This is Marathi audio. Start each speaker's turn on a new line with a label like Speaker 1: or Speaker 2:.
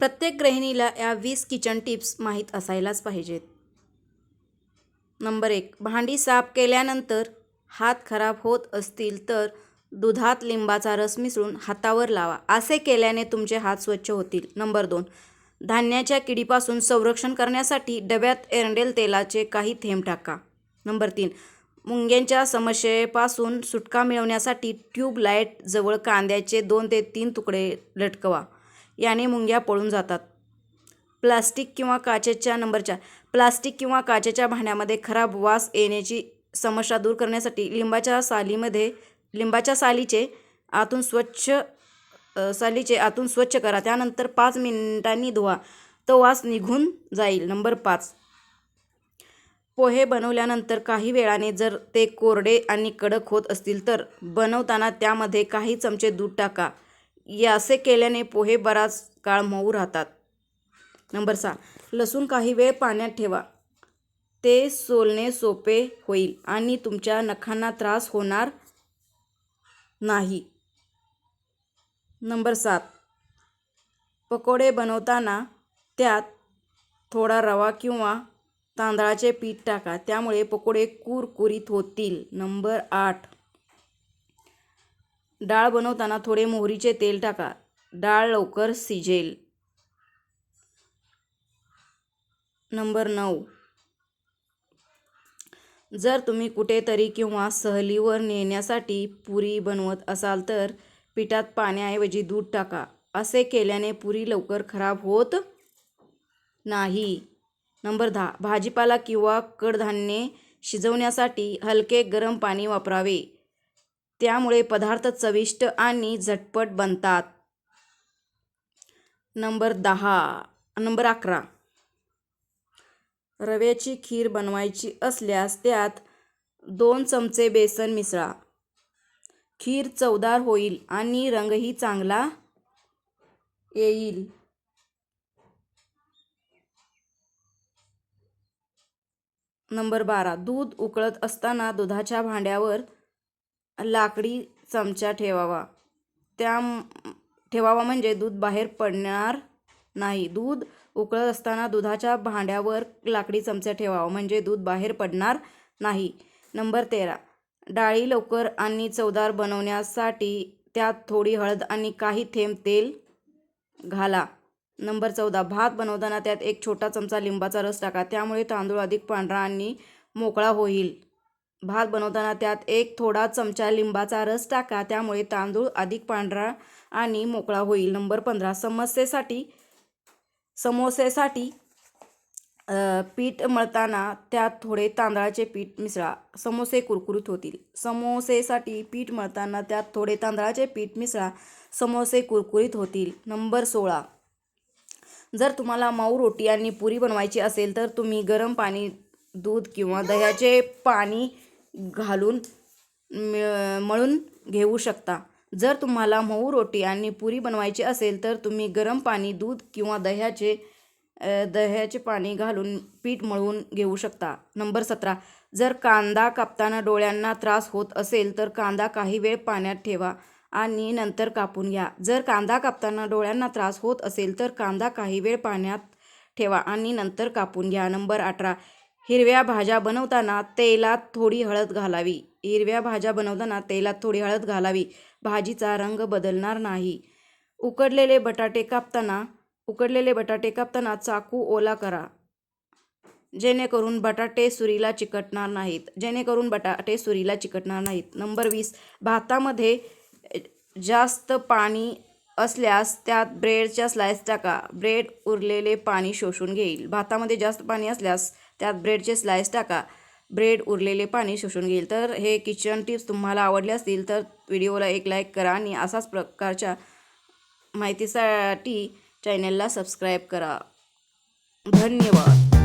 Speaker 1: प्रत्येक गृहिणीला या वीस किचन टिप्स माहीत असायलाच पाहिजेत. नंबर एक भांडी साफ केल्यानंतर हात खराब होत असतील तर दुधात लिंबाचा रस मिसळून हातावर लावा. असे केल्याने तुमचे हात स्वच्छ होतील. नंबर दोन धान्याच्या किडीपासून संरक्षण करण्यासाठी डब्यात एरंडेल तेलाचे काही थेंब टाका. नंबर तीन मुंग्यांच्या समस्येपासून सुटका मिळवण्यासाठी ट्यूबलाईट जवळ कांद्याचे दोन ते तीन तुकडे लटकवा. याने मुंग्या पळून जातात. प्लास्टिक किंवा काचेच्या नंबर चार प्लास्टिक किंवा काचेच्या भांड्यामध्ये खराब वास येण्याची समस्या दूर करण्यासाठी लिंबाच्या सालीमध्ये लिंबाच्या सालीचे आतून स्वच्छ सालीचे आतून स्वच्छ करा. त्यानंतर पाच मिनिटांनी धुवा. तो वास निघून जाईल. नंबर पाच. पोहे बनवल्यानंतर काही वेळाने जर ते कोरडे आणि कडक होत असतील तर बनवताना त्यामध्ये काही चमचे दूध टाका. या असे केल्याने पोहे बराच काळ मऊ राहतात. नंबर सहा. लसूण काही वेळ पाण्यात ठेवा. ते सोलणे सोपे होईल आणि तुमच्या नखांना त्रास होणार नाही. नंबर सात. पकोडे बनवताना त्यात थोडा रवा किंवा तांदळाचे पीठ टाका. त्यामुळे पकोडे कुरकुरीत होतील. नंबर आठ. डाळ बनवताना थोडे मोहरीचे तेल टाका. डाळ लवकर शिजेल. नंबर नऊ. जर तुम्ही कुठेतरी किंवा सहलीवर नेण्यासाठी पुरी बनवत असाल तर पिठात पाण्याऐवजी दूध टाका. असे केल्याने पुरी लवकर खराब होत नाही. नंबर दहा. भाजीपाला किंवा कडधान्ये शिजवण्यासाठी हलके गरम पाणी वापरावे. त्यामुळे पदार्थ चविष्ट आणि झटपट बनतात. नंबर दहा नंबर अकरा. रव्याची खीर बनवायची असल्यास त्यात दोन चमचे बेसन मिसळा. खीर चवदार होईल आणि रंगही चांगला येईल. नंबर बारा दूध उकळत असताना दुधाच्या भांड्यावर लाकडी चमचा ठेवावा. त्या ठेवावा म्हणजे दूध बाहेर पडणार नाही. दूध उकळत असताना दुधाच्या भांड्यावर लाकडी चमचा ठेवावा म्हणजे दूध बाहेर पडणार नाही. नंबर तेरा. डाळी लवकर आणि चवदार बनवण्यासाठी त्यात थोडी हळद आणि काही थेंब तेल घाला. नंबर चौदा. भात बनवताना त्यात एक छोटा चमचा लिंबाचा रस टाका. त्यामुळे तांदूळ अधिक पांढरा आणि मोकळा होईल. भात बनवताना त्यात एक थोडा चमचा लिंबाचा रस टाका त्यामुळे तांदूळ अधिक पांढरा आणि मोकळा होईल. नंबर पंधरा समस्येसाठी समोसेसाठी पीठ मळताना त्यात थोडे तांदळाचे पीठ मिसळा. समोसे कुरकुरीत होतील. समोसेसाठी पीठ मळताना त्यात थोडे तांदळाचे पीठ मिसळा. समोसे कुरकुरीत होतील. नंबर सोळा जर तुम्हाला मऊ रोटी आणि पुरी बनवायची असेल तर तुम्ही गरम पाणी दूध किंवा दह्याचे पाणी घालून मळून घेऊ शकता. जर तुम्हाला मऊ रोटी आणि पुरी बनवायची असेल तर तुम्ही गरम पाणी दूध किंवा दह्याचे दह्याचे पाणी घालून पीठ मळून घेऊ शकता. नंबर सतरा. जर कांदा कापताना डोळ्यांना त्रास होत असेल तर कांदा काही वेळ पाण्यात ठेवा आणि नंतर कापून घ्या. जर कांदा कापताना डोळ्यांना त्रास होत असेल तर कांदा काही वेळ पाण्यात ठेवा आणि नंतर कापून घ्या. नंबर अठरा. हिरव्या भाज्या बनवताना तेलात थोडी हळद घालावी. हिरव्या भाज्या बनवताना तेलात थोडी हळद घालावी. भाजीचा रंग बदलणार नाही. उकडलेले बटाटे कापताना उकडलेले बटाटे कापताना चाकू ओला करा. जेणेकरून बटाटे सुरीला चिकटणार नाहीत. जेणेकरून बटाटे सुरीला चिकटणार नाहीत. नंबर वीस. भातामध्ये जास्त पाणी असल्यास त्यात ब्रेडच्या स्लाइस टाका. ब्रेड उरलेले पाणी शोषून घेईल. भातामध्ये जास्त पाणी असल्यास त्यात ब्रेडचे स्लाइस टाका. ब्रेड उरलेले पाणी शोषून घेईल. तर हे किचन टिप्स तुम्हाला आवडले असतील तर व्हिडिओला एक लाईक करा आणि असाच प्रकारच्या माहितीसाठी चॅनलला सबस्क्राईब करा. धन्यवाद.